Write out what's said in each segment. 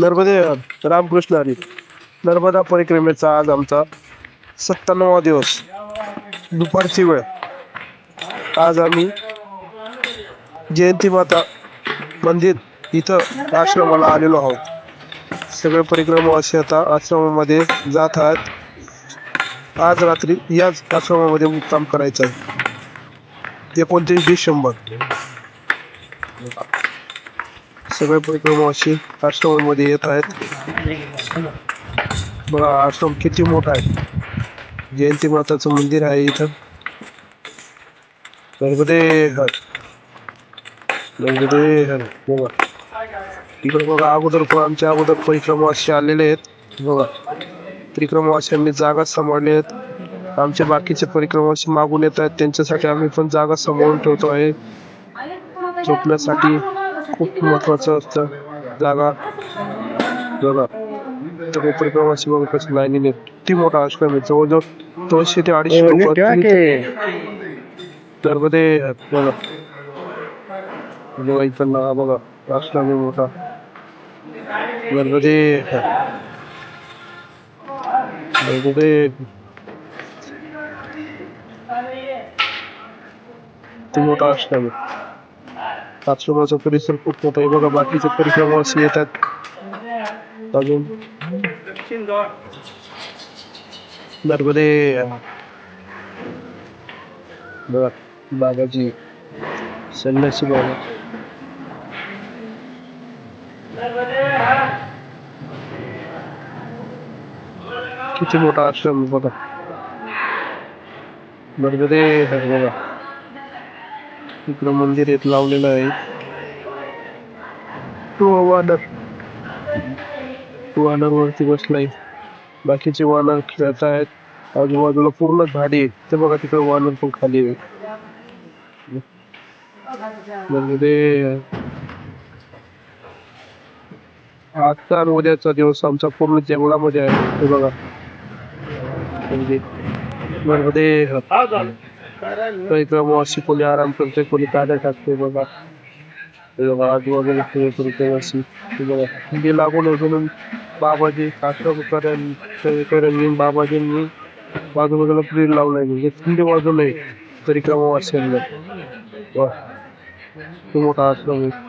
नर्मदे रामकृष्ण हरी. नर्मदा परिक्रमेचा आज आमचा सत्त्याण्णवा दिवस. दुपारची वेळ. आज आम्ही जयंती माता मंदिर इथं आश्रमाला आलेलो आहोत. सगळे परिक्रमावासी आता आश्रमामध्ये जात आहेत. आज रात्री याच आश्रमामध्ये मुक्काम करायचा आहे. एकोणतीस डिसेंबर. सगळे परिक्रमावासी आश्रमामध्ये येत आहेत. बघा आश्रम किती मोठा आहे. जयंती माताचं मंदिर आहे इथं. गणपती हर गणपती हर बघा. इकडे बघा अगोदर पण आमच्या अगोदर परिक्रमावासी आलेले आहेत. बघा. परिक्रमावाशांनी जागा सांभाळली आहेत. आमचे बाकीचे परिक्रमावासी मागून येत आहेत. त्यांच्यासाठी आम्ही पण जागा सांभाळून ठेवतो आहे. झोपण्यासाठी. खूप महत्वाचं असतं जागा बघा तर परिक्रमाची बघा कसं लाईनीने किती मोठा आश्रम आहे जवळजवळ दोनशे ते अडीचशे लोक तर मध्ये बघा बघा इथं ना बघा आश्रम आहे मोठा गणपती गणपती किती मोठा आश्रम आहे आश्रमाचा परिसर खूप मोठा आहे बघा बाकीचे परिक्रमावासी येतात अजून नर्मदे बघा बाबाजी संन्यासी बाबा किती मोठा आश्रम बघा नर्मदे बघा इकडं मंदिर येत लावलेलं आहे. तो वानर तो वानर वरती बसलाय. बाकीचे वानर खेळत आहेत. आजूबाजूला पूर्ण झाडी आहे. ते बघा तिकडे वानर पण खाली आहे. म्हणजे आजचा आणि उद्याचा दिवस आमचा पूर्ण जेवणामध्ये आहे. हे बघा. म्हणजे इकडं वॉशी कोणी आराम करते कोणी काढायला टाकते बघा आज वगैरे खेळत लागून बाबाजी आश्रम बाबाजींनी बाजूबाजूला प्रेर लावलाय म्हणजे थंडी बाजू नाही तरी क्रम वाचलेला वा तो मोठा आश्रम आहे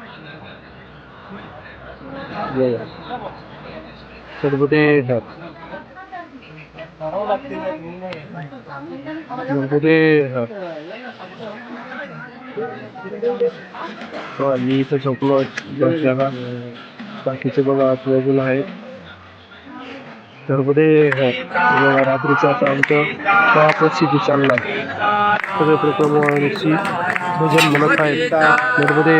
तर ते गणपती मी इथं झोपलो जागा बाकीचे बघा आजूबाजूला आहेत रात्रीचा आता आमचं प्रसिद्धी चालला सगळे प्रक्रमांची भजन म्हणत आहेत नर्मदे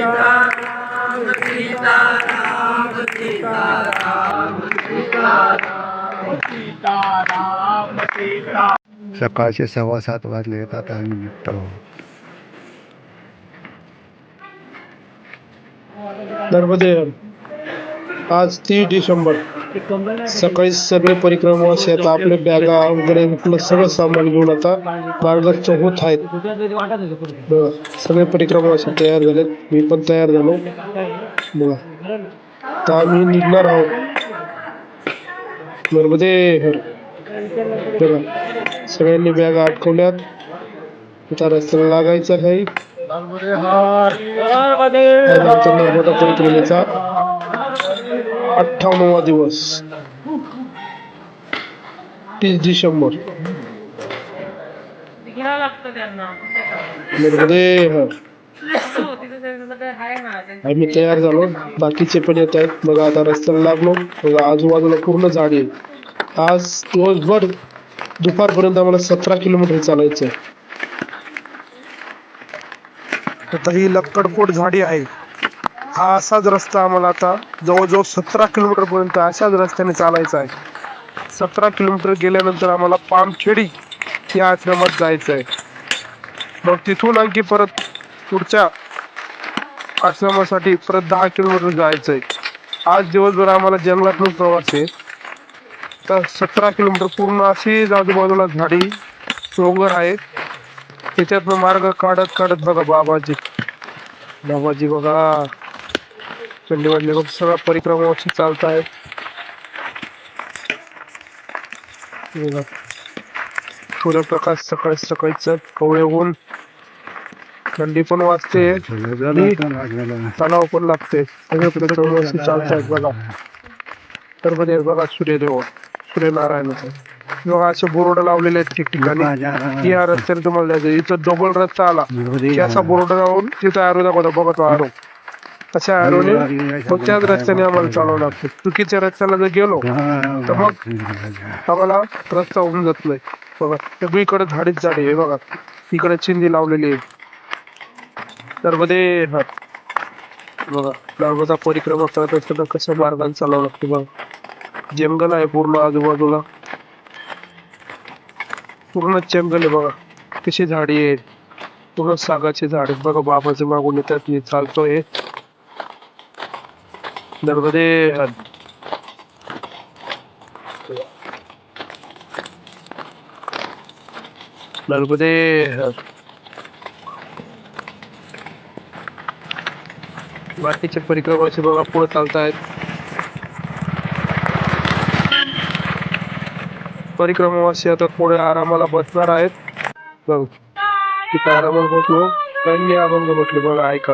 सीता राम सीता राम सीता राम सीता राम सीता राम सकाळचे सव्वा सात वाजले येतात आणि निघतो. नर्मदे आज तीस डिसेंबर. सकाळी सगळे परिक्रमावासी आता आपले बॅगा वगैरे आपलं सगळं सामान घेऊन आता मार्गदर्शन होत आहेत बघा सगळे परिक्रमावासी तयार झालेत. मी पण तयार झालो. बघा तर आम्ही निघणार आहोत. नर्मदे हर बघा सगळ्यांनी बॅगा अटकवल्यात आता रस्त्याला लागायचं काही परिक्रमेचा अठ्ठावन्नवा दिवस. तीस डिसेंबर. ना त्यांचं आम्ही तयार झालो. बाकीचे पण येत आहेत. बघा आता रस्त्याला लागलो. आजूबाजूला पूर्ण झाडी आहे आज दिवसभर दुपारपर्यंत आम्हाला सतरा किलोमीटर चालायचं आहे आता ही लक्कडपोट झाडी आहे. हा असाच रस्ता आम्हाला आता जवळजवळ सतरा किलोमीटर पर्यंत अशाच रस्त्याने चालायचा आहे. सतरा किलोमीटर गेल्यानंतर आम्हाला पामखेडी या आश्रमात जायचं आहे. मग तिथून आणखी परत पुढच्या आश्रमासाठी परत दहा किलोमीटर जायचं आहे. आज दिवसभर आम्हाला जंगलातून प्रवास आहे. तर सतरा किलोमीटर पूर्ण अशीच आजूबाजूला झाडी डोंगर आहेत. त्याच्यातनं मार्ग काढत काढत बघा बाबाजी. बाबाजी बघा. चंडीवाडले लोक सगळा परिक्रमा अशी चालत आहे. सूर्यप्रकाश सकाळी सकाळीच कवळे ऊन. थंडी पण वाजते. तणाव पण लागते. बघा. तर मध्ये बघा सूर्यदेव सूर्यनारायणाचं बघा असे बोर्ड लावलेले आहेत ठिकठिकाणी. या रस्त्याने तुम्हाला जायचं इथं डबल रस्ता आला. असा बोर्ड लावून तिथं आरो दाखवतो. बघा तो आरो अशा आरोने मग त्याच रस्त्याने आम्हाला चालवं लागतं चुकीच्या रस्त्याला जर गेलो तर मग आम्हाला रस्ता होऊन जात नाही. बघा सगळीकडे झाडीच झाडी आहे बघा. तिकडे चिंदी लावलेली आहे. तर मध्ये हा. बघा नर्मदा परिक्रमा करत असताना कसं मार्गाने चालावं लागतं बघा. जंगल आहे पूर्ण आजूबाजूला. पूर्ण जंगल आहे बघा. कशी झाडी आहेत पूर्ण सागाची झाड बघा बाबाचे मागून येतात चालतोय. नर्मदे नर्मदे बाकीच्या परिक्रमाचे बघा पुढे चालत आहेत परिक्रमावासी आता पुढे आरामाला बसणार आहेत बघ तिथे आरामाला बसलो त्यांनी अभंग बसले बघा ऐका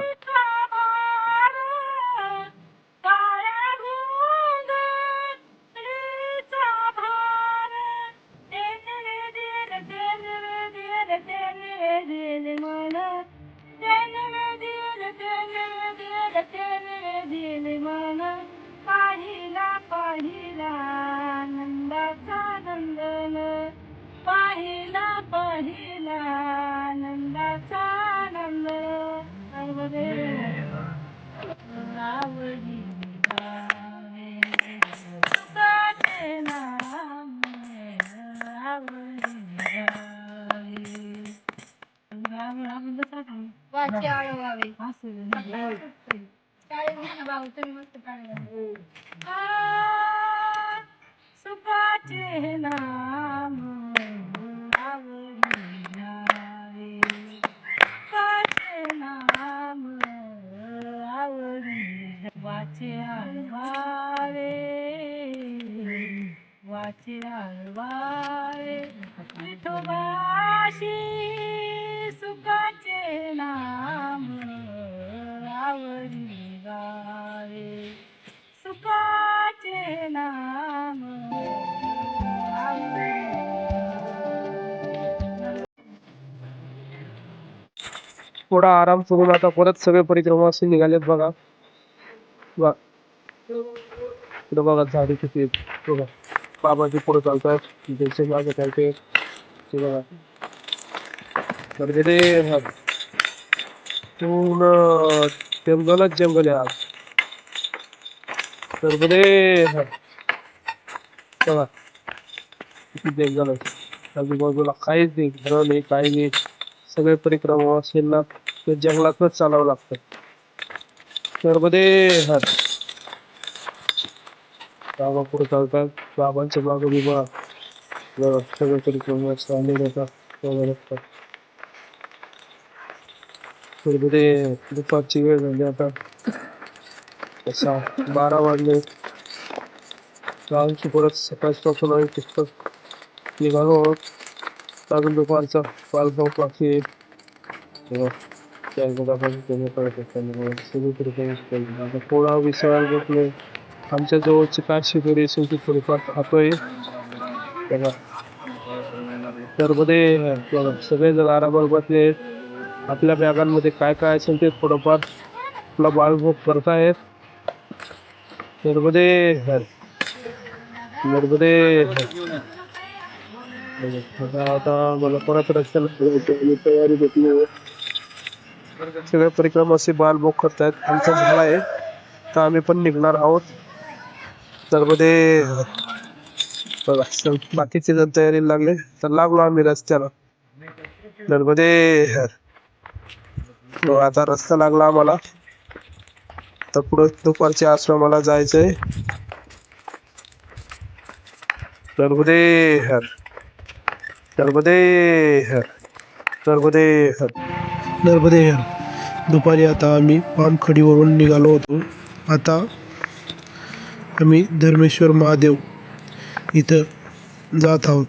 hell थोडा आराम करून आता परत सगळे परिक्रमा असे निघालेत बघा. बा इकडं बघा झाडी किती बघा. बाबाजी पुढे चालतात त्यांचे मागे चालते ते. बघा. तर तिथे पूर्ण जंगलच जंगल आहे आज. तर मध्ये बघा. किती जंगलच आजूबाजूला काहीच नाही. घरं नाही काही नाही. सगळे परिक्रमा असेल ना. ते जंगलातच चालावं लागतं. तर मध्ये बाबा पुढे चालतात. बाबांचं बाग बिबा. सगळं बघा, सगळे चालले जातात वगैरे असतात. तर मध्ये दुपारची वेळ झाली आता. तसा बारा वाजले. गावची परत सकाळपासून आम्ही पुस्तक निघालो आहोत. अजून दुपारचा पालगाव बाकी आहे त्या गुलाबाची तेव्हा कळत सगळीकडे पाऊस पडला. आता थोडा विसरायला बसलो आमच्या जवळचे काशी थोडी असेल ते थोडीफार खातोय तेव्हा तर मध्ये बघा, सगळेजण आरामात बसले आपल्या बॅगांमध्ये काय काय असेल ते थोडंफार आपला बाळभोग करतायत तर मध्ये नर्मदे आता मला परत रस्त्याला तयारी घेतली आहे. सगळे परिक्रमाचे बालभोग करतायत आमचा झाला आहे. तर आम्ही पण निघणार आहोत. तर मध्ये बघा बाकीचे जण तयारीला लागले तर लागलो आम्ही रस्त्याला. तर मध्ये हो, आता रस्ता लागला आम्हाला. तर पुढे दुपारच्या आश्रमाला जायचंय. नर्मदे हर नर्मदे हर नर्मदे हर नर्मदेहर दुपारी आता आम्ही पामखडीवरून निघालो होतो. आता आम्ही धर्मेश्वर महादेव इथं जात आहोत.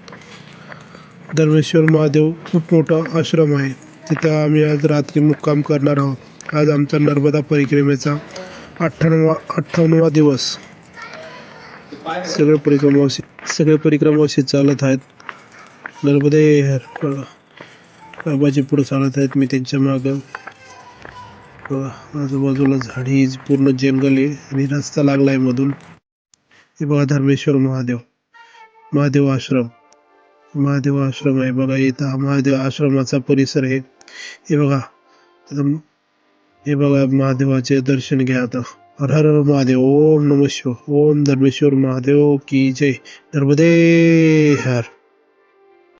धर्मेश्वर महादेव खूप मोठा आश्रम आहे. तिथं आम्ही आज रात्री मुक्काम करणार आहोत. आज आमचा नर्मदा परिक्रमेचा अठ्ठावन्नवा अठ्ठावन्नवा दिवस. सगळे परिक्रमावशी सगळे परिक्रमावशी चालत आहेत. नर्मदे हर बघा बाबाजी पुढे चालत आहेत मी त्यांच्या मागं. हो, आजूबाजूला झाडी पूर्ण जंगल आहे आणि रस्ता लागला आहे मधून. हे बघा धर्मेश्वर महादेव. महादेव आश्रम. महादेव आश्रम आहे बघा इथं हा महादेव आश्रमाचा परिसर आहे. हे बघा हे बघा महादेवाचे दर्शन घ्या आता. हर हर हर महादेव ओम नम शिव ओम धर्मेश्वर महादेव की जय. नर्मदे हर.